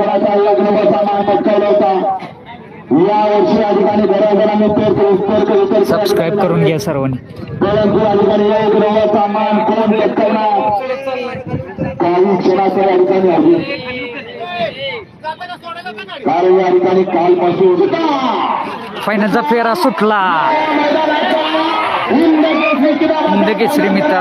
गुणाचा एक नंबरचा मान पटकावला होता. या वर्षी पेर पेर सबस्क्राईब करून घ्या सर्वांनी. परंतु ठिकाणी एक नंबरचा मान कोण पटकावणार काही आली कारण या ठिकाणी कालपासून फायनलचा फेरा सुटला. हिंद केसरी मित्र.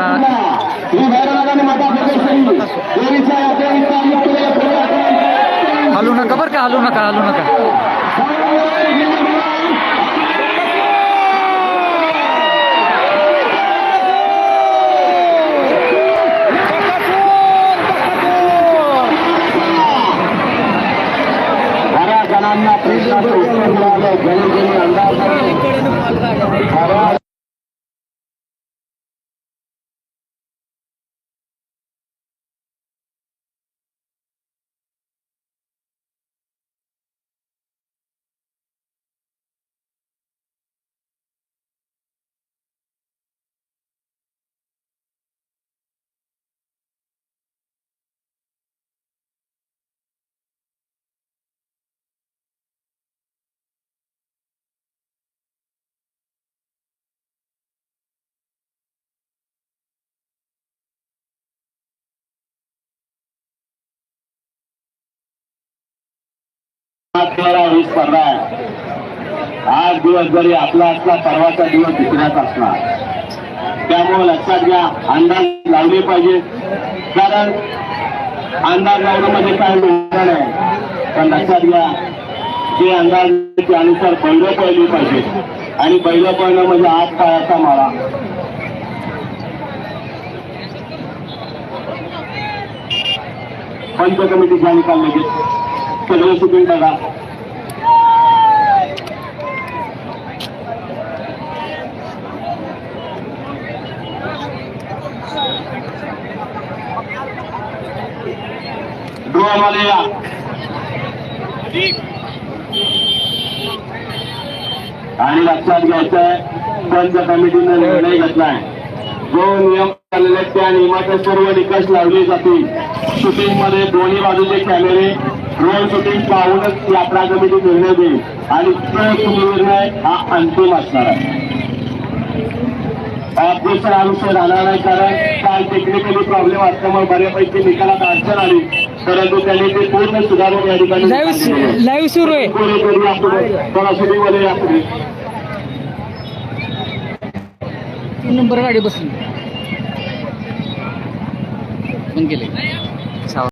नका हलू नका. हलू नका जणांना प्रश्नाचं उत्तर मिळालं अंदाज ही स्पर्धा आहे. आज दिवस जरी आपला असला परवाचा दिवस दुसऱ्याचा असणार. त्यामुळे लक्षात घ्या अंदाज लावले पाहिजे. कारण अंदाज लावणं म्हणजे काय मिळणार नाही पण लक्षात घ्या जे अंदाज त्यानुसार बैल पळली पाहिजे आणि पहिलं पळणं म्हणजे आज पायाचा माळा. पंच कमिटीचा निकाल लगेच. सगळे बघा आणि लक्षात घ्यायचंय पंच कमिटीनं निर्णय घेतलाय. जो नियम चाललेले त्या नियमाचे सर्व निकष लावले जातील. शूटिंगमध्ये दोन्ही बाजूचे कॅमेरे शूटिंग पाहूनच यात्रा कमिटी निर्णय देईल. आणि तो निर्णय हा अंतिम असणार आहे. ऑफिसर आयुष्य राहणार नाही कारण काल टेक्निकली प्रॉब्लेम असल्यामुळे बऱ्यापैकी निकालात अडचण आली. परंतु त्यांनी ते पूर्ण सुधारून या ठिकाणी लाईव्ह लाईव्ह सुरू आहे. कोणा तीन नंबर गाडी बसली पण गेले